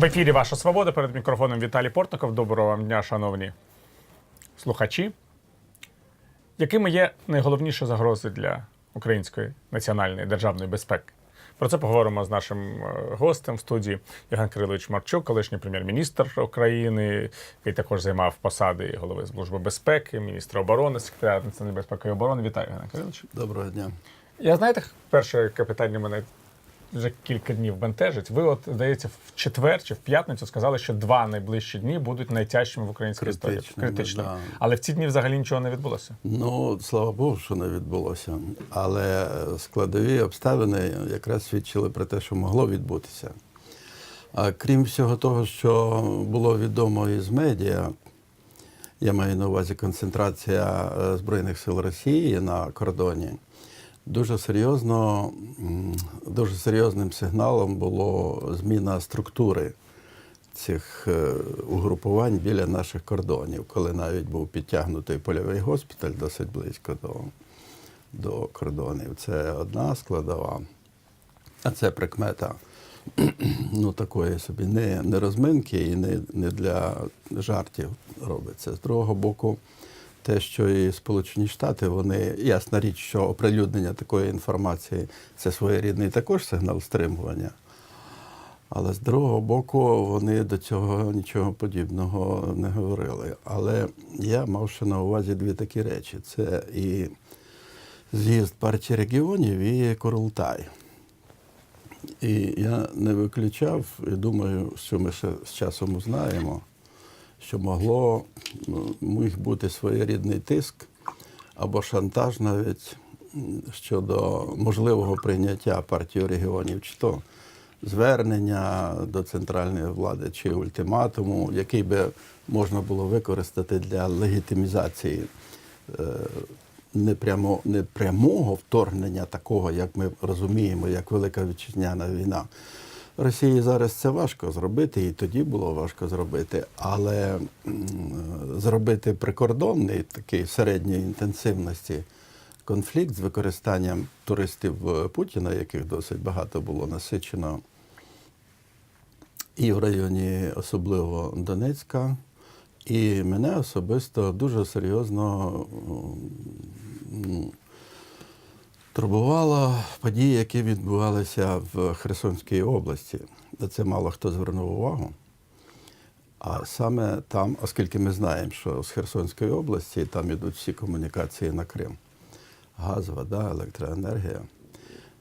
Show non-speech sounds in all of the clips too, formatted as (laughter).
В ефірі Ваша Свобода перед мікрофоном Віталій Портников. Доброго вам дня, шановні слухачі. Якими є найголовніші загрози для української національної державної безпеки? Про це поговоримо з нашим е, гостем в студії Євген Кирилович Марчук, колишній прем'єр-міністр України, який також займав посади голови Служби безпеки, міністра оборони, секретаря національної безпеки і оборони. Вітаю, Євген Кирилович. Доброго дня. Я знаєте, перше яке питання мене вже кілька днів бентежить. Ви, от, здається, в четвер чи в п'ятницю сказали, що два найближчі дні будуть найтяжчими в українській історії. Критичними, Критичними. да. Але в ці дні взагалі нічого не відбулося. Ну, слава Богу, що не відбулося. Але складові обставини якраз свідчили про те, що могло відбутися. А крім всього того, що було відомо із медіа, я маю на увазі концентрація е, Збройних сил Росії на кордоні. Дуже серйозно, дуже серйозним сигналом було зміна структури цих е, угрупувань біля наших кордонів, коли навіть був підтягнутий польовий госпіталь досить близько до, до кордонів. Це одна складова, а це прикмета (clears throat) ну, такої собі не, не розминки і не, не для жартів робиться. З другого боку, те, що і Сполучені Штати, вони ясна річ, що оприлюднення такої інформації це своєрідний також сигнал стримування. Але з другого боку, вони до цього нічого подібного не говорили. Але я мав ще на увазі дві такі речі: це і з'їзд партії регіонів і Корултай. І я не виключав, і думаю, що ми ще з часом узнаємо, що могло міг бути своєрідний тиск або шантаж навіть щодо можливого прийняття партії регіонів, чи то звернення до центральної влади, чи ультиматуму, який би можна було використати для легітимізації е, непрямо, непрямого вторгнення такого, як ми розуміємо, як Велика Вітчизняна війна. Росії зараз це важко зробити, і тоді було важко зробити. Але зробити прикордонний такий середньої інтенсивності конфлікт з використанням туристів е, Путіна, яких досить багато було насичено, і в районі особливо Донецька. І мене особисто дуже серйозно м, турбувало події, які відбувалися в Херсонській області. На це мало хто звернув увагу. А саме там, оскільки ми знаємо, що з Херсонської області там ідуть всі комунікації на Крим. Газ, вода, електроенергія.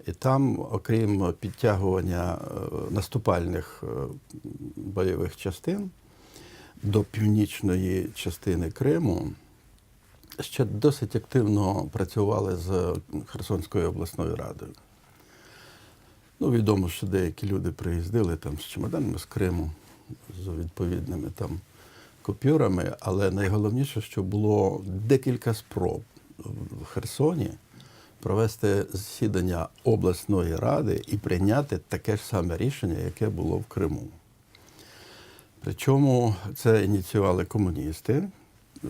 І там, окрім підтягування е, наступальних е, бойових частин до північної частини Криму, ще досить активно працювали з Херсонською обласною радою. Ну, відомо, що деякі люди приїздили там з чемоданами з Криму, з відповідними там купюрами, але найголовніше, що було декілька спроб в Херсоні провести засідання обласної ради і прийняти таке ж саме рішення, яке було в Криму. Причому це ініціювали комуністи,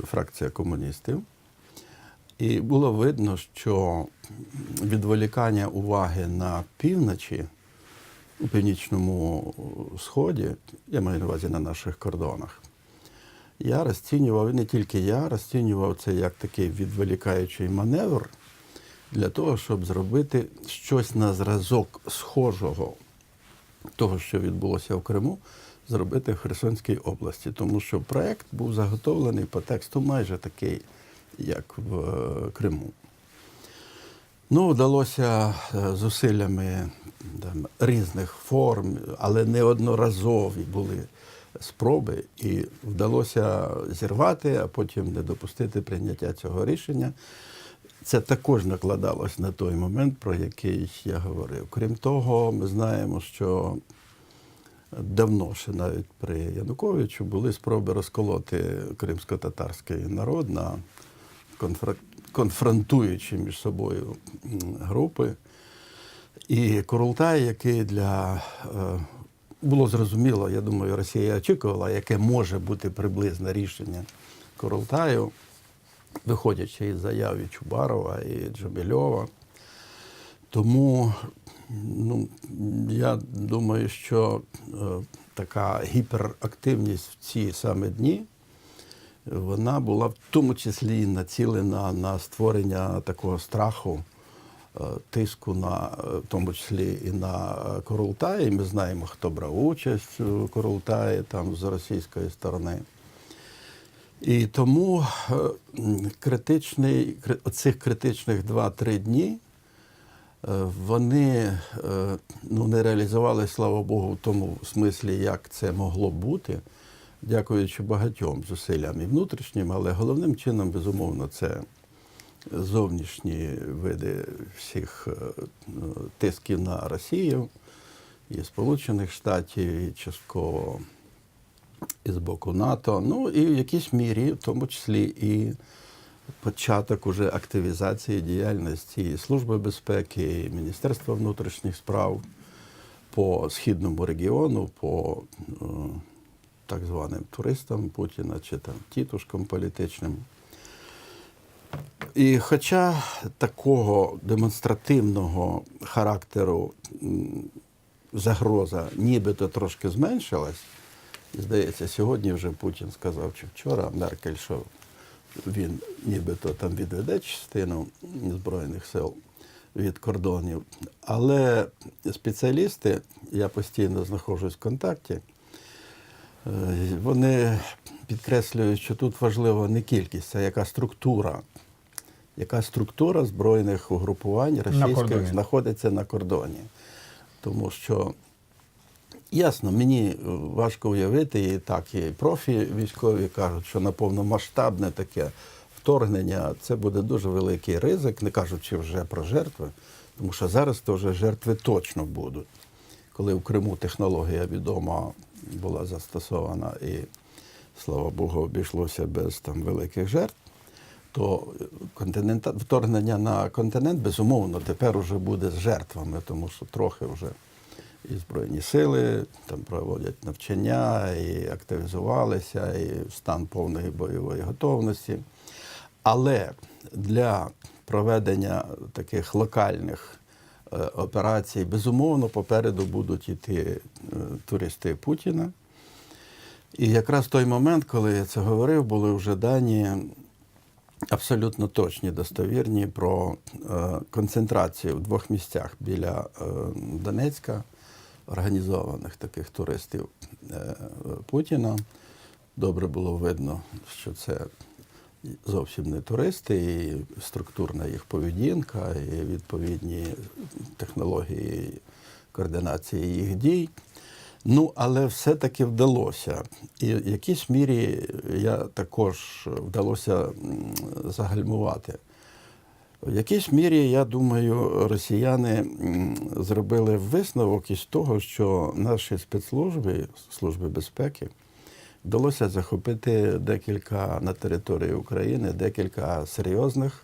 фракція комуністів. І було видно, що відволікання уваги на півночі, у північному сході, я маю на увазі на наших кордонах, я розцінював, і не тільки я, розцінював це як такий відволікаючий маневр для того, щоб зробити щось на зразок схожого того, що відбулося в Криму, зробити в Херсонській області. Тому що проект був заготовлений по тексту майже такий, як в е, Криму. Ну, вдалося е, зусиллями там, різних форм, але неодноразові були спроби, і вдалося зірвати, а потім не допустити прийняття цього рішення. Це також накладалось на той момент, про який я говорив. Крім того, ми знаємо, що давно ще навіть при Януковичу були спроби розколоти кримсько-татарський народ на конфронтуючі між собою групи. І Курултай, який для е, було зрозуміло, я думаю, Росія очікувала, яке може бути приблизне рішення Курултаю, виходячи із заяв і Чубарова і Джамільова. Тому Ну, я думаю, що е, така гіперактивність в ці саме дні, вона була в тому числі націлена на створення такого страху, е, тиску на, е, в тому числі і на е, Курултай. І Ми знаємо, хто брав участь у Курултаї там з російської сторони. І тому критичний, кри- оцих критичних 2-3 дні вони ну, не реалізували, слава Богу, в тому смислі, як це могло бути, дякуючи багатьом зусиллям і внутрішнім, але головним чином, безумовно, це зовнішні види всіх е, тисків на Росію і Сполучених Штатів, і частково і з боку НАТО. Ну і в якійсь мірі, в тому числі і початок уже активізації діяльності Служби безпеки, і Міністерства внутрішніх справ по східному регіону, по е, так званим туристам Путіна чи там тітушкам політичним. І хоча такого демонстративного характеру загроза нібито трошки зменшилась, здається, сьогодні вже Путін сказав, чи вчора Меркель, що він нібито там відведе частину Збройних сил від кордонів. Але спеціалісти, я постійно знаходжусь в контакті, вони підкреслюють, що тут важлива не кількість, а яка структура. Яка структура збройних угрупувань російських кордоні. знаходиться на кордоні. Тому що Ясно, мені е, важко уявити, і так і профі військові кажуть, що на повномасштабне таке вторгнення це буде дуже великий ризик, не кажучи вже про жертви, тому що зараз то вже жертви точно будуть. Коли в Криму технологія відома була застосована і, слава Богу, обійшлося без там великих жертв, то континента... вторгнення на континент, безумовно, тепер уже буде з жертвами, тому що трохи вже і Збройні сили там проводять навчання, і активізувалися, і стан повної бойової готовності. Але для проведення таких локальних е, операцій, безумовно, попереду будуть йти е, туристи Путіна. І якраз той момент, коли я це говорив, були вже дані абсолютно точні, достовірні про е, концентрацію в двох місцях біля Донецька організованих таких туристів Путіна. Добре було видно, що це зовсім не туристи, і структурна їх поведінка, і відповідні технології координації їх дій. Ну, але все-таки вдалося. І в якійсь мірі я також вдалося загальмувати. В якійсь мірі, я думаю, росіяни зробили висновок із того, що наші спецслужби, служби безпеки, вдалося захопити декілька на території України, декілька серйозних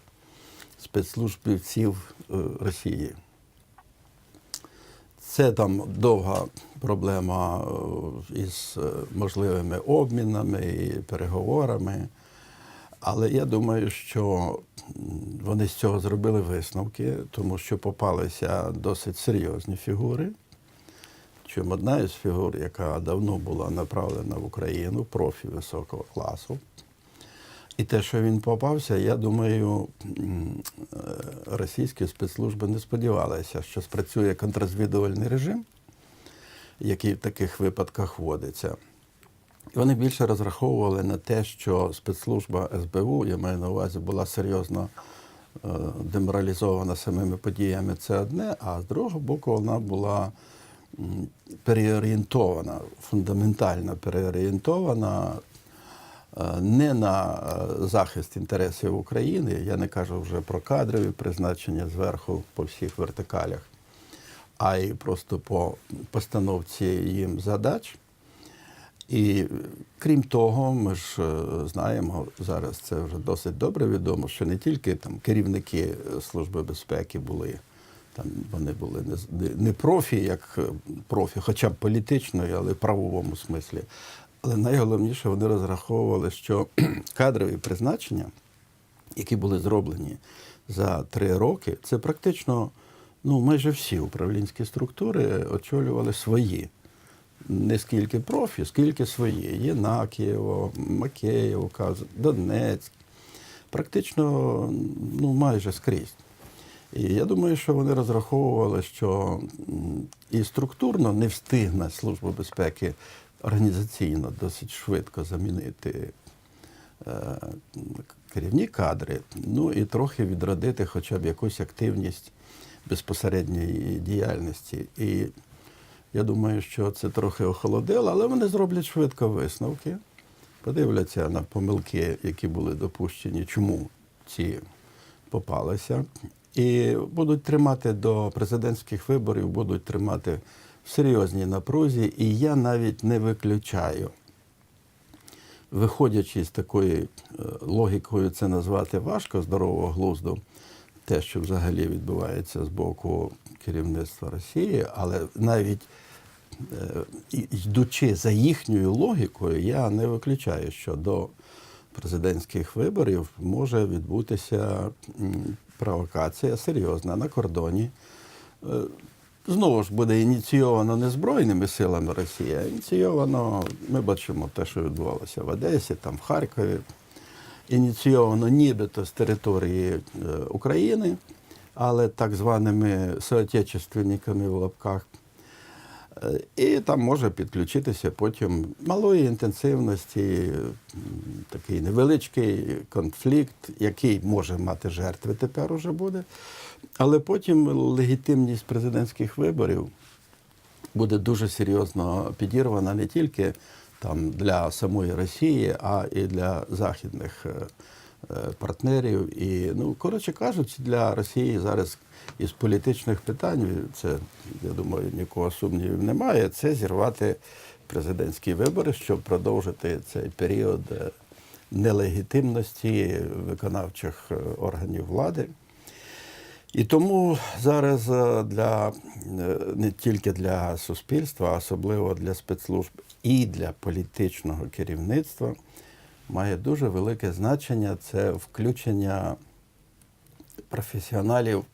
спецслужбівців е, Росії. Це там довга проблема е, із е, можливими обмінами і переговорами. Але я думаю, що вони з цього зробили висновки, тому що попалися досить серйозні фігури. Чим одна із фігур, яка давно була направлена в Україну, профі високого класу. І те, що він попався, я думаю, е, російські спецслужби не сподівалися, що спрацює контррозвідувальний режим, який в таких випадках вводиться. І вони більше розраховували на те, що спецслужба СБУ, я маю на увазі, була серйозно е, деморалізована самими подіями, це одне, а з другого боку, вона була переорієнтована, фундаментально переорієнтована е, не на е, захист інтересів України, я не кажу вже про кадрові призначення зверху по всіх вертикалях, а й просто по постановці їм задач. І е, крім того, ми ж знаємо зараз, це вже досить добре відомо, що не тільки там керівники Служби безпеки були, там вони були не, не- профі, як е, профі, хоча б політичної, але в правовому смислі. Але найголовніше вони розраховували, що (clears throat) кадрові призначення, які були зроблені за три роки, це практично ну, майже всі управлінські структури очолювали свої. Не скільки профі, скільки свої. Єнакієво, Макеєво, Донецьк. Практично ну, майже скрізь. І я думаю, що вони розраховували, що і структурно не встигне Служба безпеки організаційно досить швидко замінити е, керівні кадри, ну і трохи відродити хоча б якусь активність безпосередньої діяльності. І я думаю, що це трохи охолодило, але вони зроблять швидко висновки, подивляться на помилки, які були допущені, чому ці попалися. І будуть тримати до президентських виборів, будуть тримати в серйозній напрузі. І я навіть не виключаю, виходячи з такої е, логікою, це назвати важко здорового глузду, те, що взагалі відбувається з боку керівництва Росії, але навіть е, йдучи за їхньою логікою, я не виключаю, що до президентських виборів може відбутися провокація серйозна на кордоні. Е, Знову ж буде ініційовано не Збройними силами Росії, а ініційовано, ми бачимо те, що відбувалося в Одесі, там в Харкові. Ініційовано нібито з території е, України, але так званими соотечественниками в лапках. Е, І там може підключитися потім малої інтенсивності, такий невеличкий конфлікт, який може мати жертви тепер уже буде. Але потім легітимність президентських виборів буде дуже серйозно підірвана не тільки там для самої Росії, а і для західних е, партнерів. І, ну, коротше кажучи, для Росії зараз із політичних питань, це, я думаю, нікого сумнівів немає, це зірвати президентські вибори, щоб продовжити цей період е, нелегітимності виконавчих е, органів влади. І тому зараз е, для е, не тільки для суспільства, а особливо для спецслужб і для політичного керівництва має дуже велике значення це включення професіоналів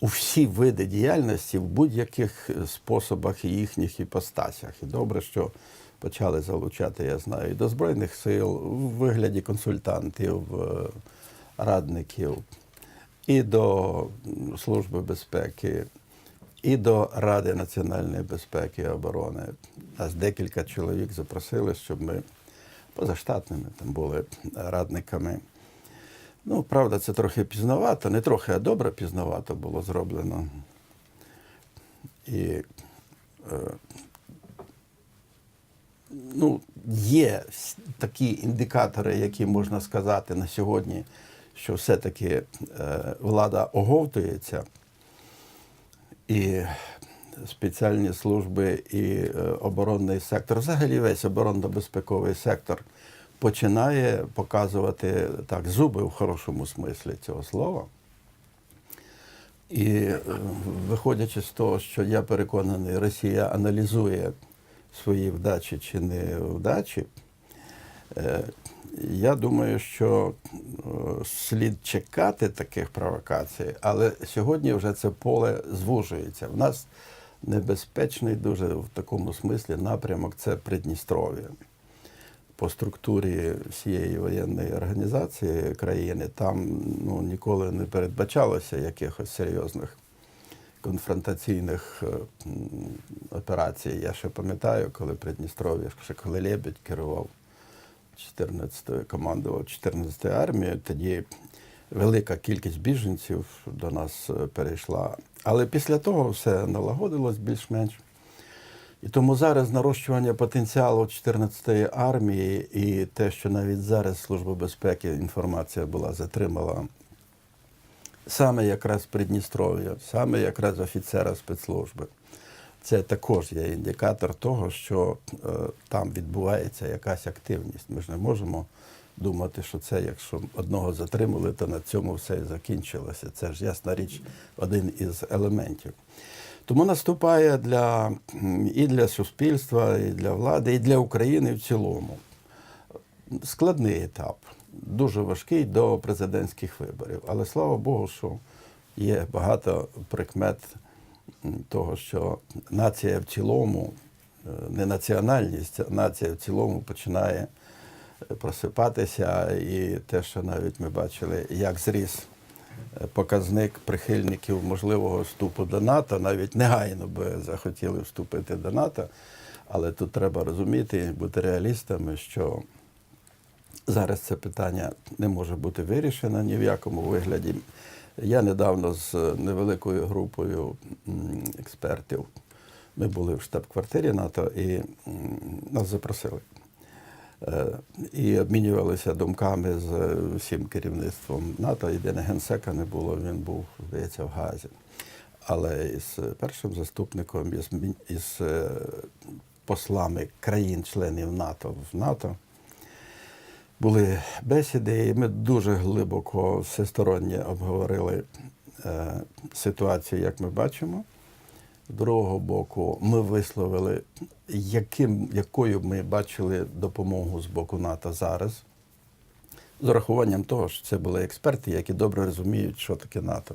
у всі види діяльності в будь-яких способах і їхніх іпостасях. І добре, що почали залучати, я знаю, і до Збройних сил в вигляді консультантів, е, радників, і до Служби безпеки, і до Ради національної безпеки і оборони. Нас декілька чоловік запросили, щоб ми позаштатними там були радниками. Ну, правда, це трохи пізновато, не трохи, а добре пізновато було зроблено. І е, ну, є такі індикатори, які можна сказати на сьогодні, що все-таки е, влада оговтується, і спеціальні служби, і е, оборонний сектор, взагалі весь оборонно-безпековий сектор починає показувати так зуби в хорошому смислі цього слова. І е, виходячи з того, що я переконаний, Росія аналізує свої вдачі чи невдачі, е, я думаю, що слід чекати таких провокацій, але сьогодні вже це поле звужується. В нас небезпечний дуже в такому смислі напрямок це Придністров'я. По структурі всієї воєнної організації країни там ну, ніколи не передбачалося якихось серйозних конфронтаційних е, операцій. Я ще пам'ятаю, коли Придністров'я, ще коли Лебедь керував 14 командував 14-ї армією, тоді велика кількість біженців до нас е, перейшла. Але після того все налагодилось більш-менш. І тому зараз нарощування потенціалу 14-ї армії і те, що навіть зараз Служба безпеки інформація була затримала саме якраз Придністров'я, саме якраз офіцера спецслужби. Це також є індикатор того, що е, там відбувається якась активність. Ми ж не можемо думати, що це, якщо одного затримали, то на цьому все і закінчилося. Це ж ясна річ, один із елементів. Тому наступає для, і для суспільства, і для влади, і для України в цілому складний етап, дуже важкий до президентських виборів. Але слава Богу, що є багато прикмет того, що нація в цілому, е, не національність, а нація в цілому починає просипатися. І те, що навіть ми бачили, як зріс е, показник прихильників можливого вступу до НАТО, навіть негайно би захотіли вступити до НАТО. Але тут треба розуміти, бути реалістами, що зараз це питання не може бути вирішено ні в якому вигляді. Я недавно з невеликою групою експертів. Ми були в штаб-квартирі НАТО і нас запросили. Е, І обмінювалися думками з е, всім керівництвом НАТО. Єдине генсека не було, він був, здається, в Газі. Але із першим заступником, із, із е, послами країн-членів НАТО в НАТО були бесіди, і ми дуже глибоко всесторонньо обговорили ситуацію, як ми бачимо. Другого боку, ми висловили, яким, якою ми бачили допомогу з боку НАТО зараз, з урахуванням того, що це були експерти, які добре розуміють, що таке НАТО.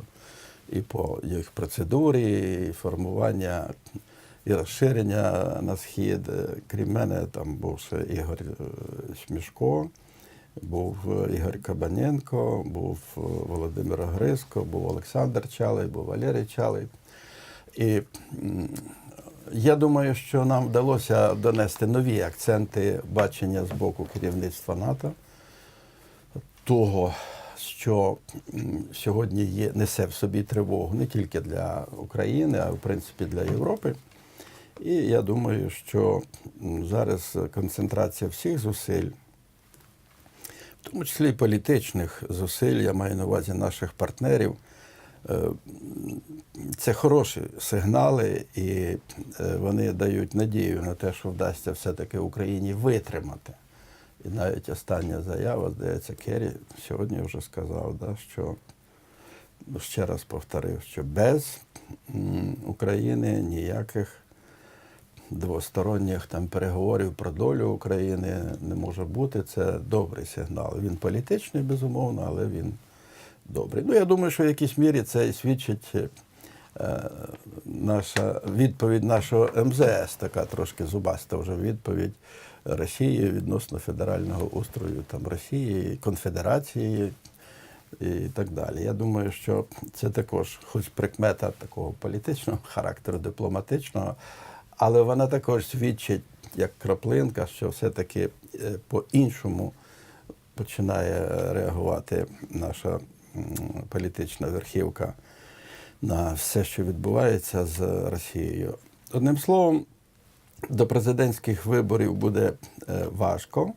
І по їх процедурі, і формування, і розширення на схід. Крім мене, там був ще Ігор Шмішко, був Ігор Кабаненко, був Володимир Гриско, був Олександр Чалий, був Валерій Чалий. І я думаю, що нам вдалося донести нові акценти бачення з боку керівництва НАТО, того, що сьогодні є, несе в собі тривогу не тільки для України, а в принципі для Європи. І я думаю, що зараз концентрація всіх зусиль, в тому числі і політичних зусиль, я маю на увазі наших партнерів, це хороші сигнали, і е, вони дають надію на те, що вдасться все-таки Україні витримати. І навіть остання заява, здається, Керрі сьогодні вже сказав, да, що ще раз повторив, що без України ніяких двосторонніх там переговорів про долю України не може бути. Це добрий сигнал. Він політичний, безумовно, але він добрий. Ну, я думаю, що в якійсь мірі це і свідчить е, наша відповідь нашого МЗС, така трошки зубаста вже відповідь Росії відносно федерального устрою там Росії, Конфедерації і так далі. Я думаю, що це також, хоч прикмета такого політичного характеру, дипломатичного, але вона також свідчить як краплинка, що все-таки е, по-іншому починає реагувати наша політична верхівка на все, що відбувається з Росією. Одним словом, до президентських виборів буде е, важко.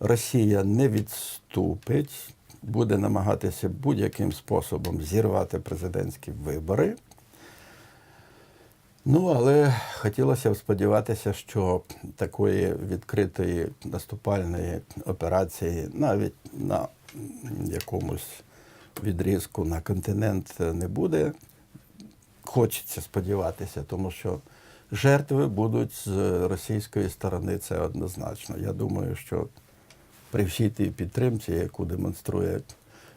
Росія не відступить, буде намагатися будь-яким способом зірвати президентські вибори. Ну, але хотілося б сподіватися, що такої відкритої наступальної операції навіть на якомусь відрізку на континент не буде. Хочеться сподіватися, тому що жертви будуть з російської сторони, це однозначно. Я думаю, що при всій тій підтримці, яку демонструє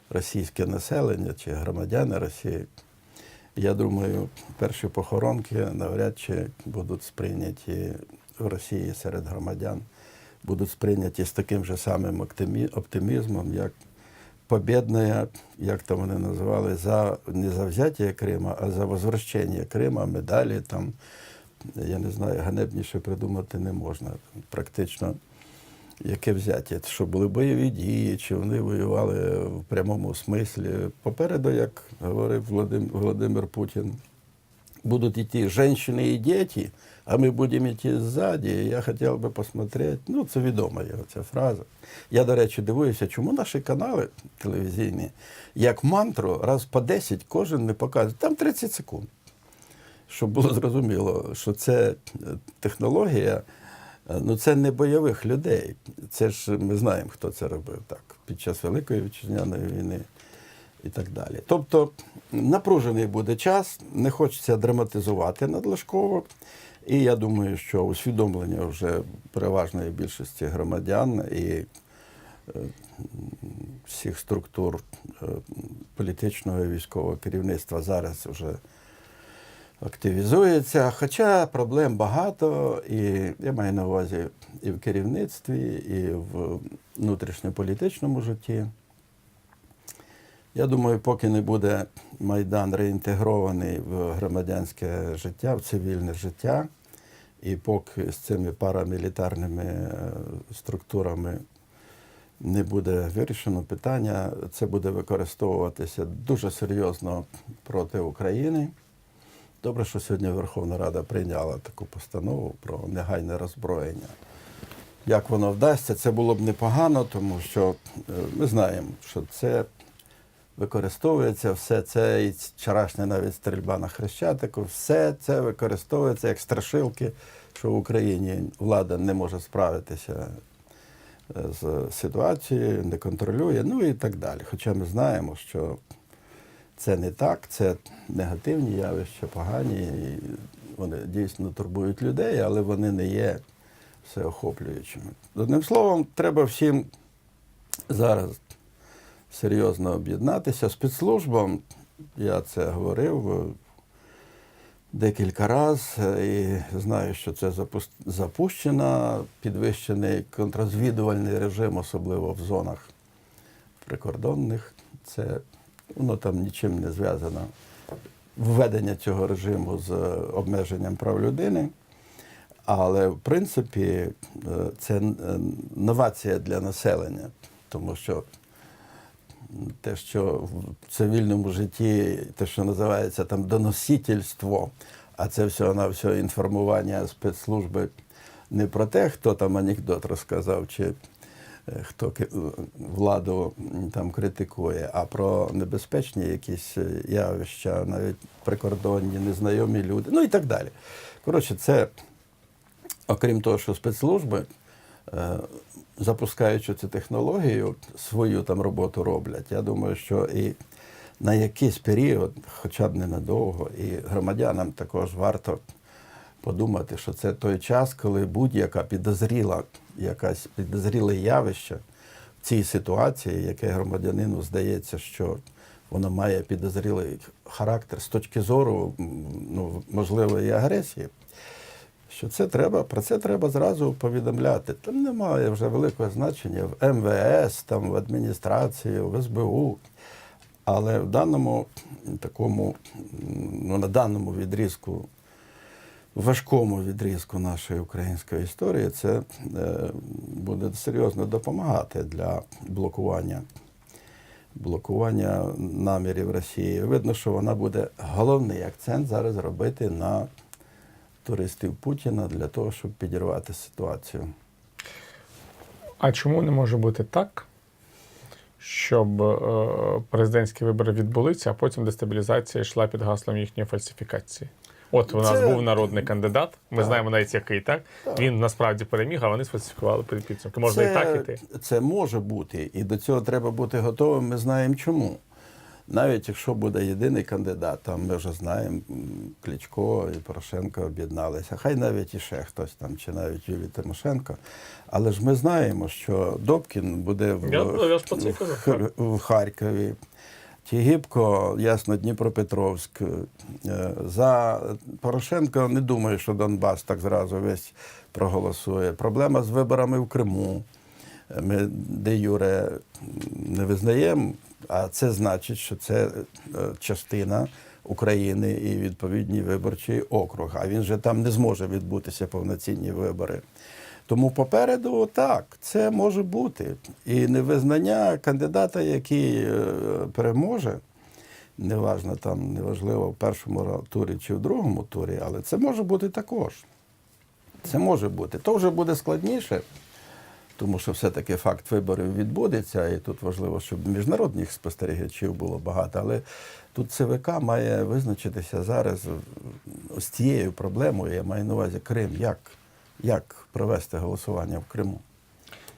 російське населення чи громадяни Росії, я думаю, перші похоронки навряд чи будуть сприйняті в Росії серед громадян, будуть сприйняті з таким же самим оптимізмом, як побєдне, як там вони називали, за не за взяття Крима, а за возвращення Крима, медалі там. Я не знаю, ганебніше придумати не можна. Практично яке взяття, що були бойові дії, чи вони воювали в прямому смислі. Попереду, як говорив Володим- Володимир Путін, будуть йти жінки і діти, а ми будемо йти ззаді. Я хотів би посмотрети. Ну, це відома його ця фраза. Я, до речі, дивуюся, чому наші канали телевізійні, як мантру, раз по 10 кожен не показує. Там 30 секунд. Щоб було зрозуміло, що це е, технологія, е, ну це не бойових людей. Це ж ми знаємо, хто це робив так під час Великої вітчизняної війни і так далі. Тобто напружений буде час, не хочеться драматизувати надлишково. І я думаю, що усвідомлення вже переважної більшості громадян і е, всіх структур е, політичного і військового керівництва зараз вже активізується. Хоча проблем багато, і я маю на увазі і в керівництві, і в внутрішньополітичному житті. Я думаю, поки не буде Майдан реінтегрований в громадянське життя, в цивільне життя, і поки з цими парамілітарними е, структурами не буде вирішено питання, це буде використовуватися дуже серйозно проти України. Добре, що сьогодні Верховна Рада прийняла таку постанову про негайне роззброєння. Як воно вдасться, це було б непогано, тому що е, ми знаємо, що це використовується все це, і вчорашня навіть стрільба на Хрещатику, все це використовується як страшилки, що в Україні влада не може справитися е, з ситуацією, не контролює, ну і так далі. Хоча ми знаємо, що це не так, це негативні явища, погані, і вони дійсно турбують людей, але вони не є всеохоплюючими. Одним словом, треба всім зараз серйозно об'єднатися. Спецслужбам, я це говорив е, декілька разів, і знаю, що це запущено, підвищений контррозвідувальний режим, особливо в зонах прикордонних. Це воно там нічим не зв'язано. Введення цього режиму з обмеженням прав людини. Але в принципі е, це е, новація для населення, тому що те, що в цивільному житті, те, що називається там доносительство, а це всього на все інформування спецслужби не про те, хто там анекдот розказав, чи е, хто владу там критикує, а про небезпечні якісь е, явища, навіть прикордонні, незнайомі люди, ну і так далі. Коротше, це окрім того, що спецслужби, е, запускаючи цю технологію, свою там роботу роблять. Я думаю, що і на якийсь період, хоча б ненадовго, і громадянам також варто подумати, що це той час, коли будь-яка підозріла, якась підозріле явище в цій ситуації, яке громадянину здається, що воно має підозрілий характер з точки зору ну, можливої агресії що це треба, про це треба зразу повідомляти. Там немає вже великого значення в МВС, там, в адміністрації, в СБУ. Але в даному такому, ну, на даному відрізку, важкому відрізку нашої української історії, це е, буде серйозно допомагати для блокування, блокування намірів Росії. Видно, що вона буде головний акцент зараз робити на туристів Путіна для того, щоб підірвати ситуацію. А чому не може бути так, щоб е, президентські вибори відбулися, а потім дестабілізація йшла під гаслом їхньої фальсифікації? От у нас Це- був народний кандидат, ми Так. знаємо навіть який, так? Так. Він насправді переміг, а вони сфальсифікували під підсумки. Можна і так іти. Це може бути, і до цього треба бути готовим. Ми знаємо чому. Навіть якщо буде єдиний кандидат, там ми вже знаємо, Кличко і Порошенко об'єдналися. Хай навіть і ще хтось там, чи навіть Юлій Тимошенко. Але ж ми знаємо, що Добкін буде в, Я- я в, кажу, Хар- в Харкові. Тігіпко, ясно, Дніпропетровськ. Е, За Порошенко не думаю, що Донбас так зразу весь проголосує. Проблема з виборами в Криму. Е, Ми де Юре не визнаємо, а це значить, що це е, частина України і відповідний виборчий округ. А він же там не зможе відбутися повноцінні вибори. Тому попереду так, це може бути. І невизнання кандидата, який е, переможе, неважно там, неважливо в першому турі чи в другому турі, але це може бути також. Це може бути. То вже буде складніше, тому що все-таки факт виборів відбудеться, і тут важливо, щоб міжнародних спостерігачів було багато. Але тут ЦВК має визначитися зараз з цією проблемою. Я маю на увазі Крим. Як, як провести голосування в Криму?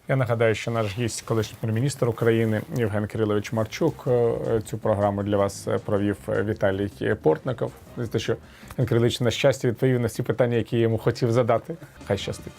Я нагадаю, що наш гість, колишній прем'єр-міністр України Євген Кирилович Марчук. Е, Цю програму для вас е, провів е, Віталій Портников. За те, що Євген Кирилович, на щастя, відповів на всі питання, які я йому хотів задати. Хай щастить.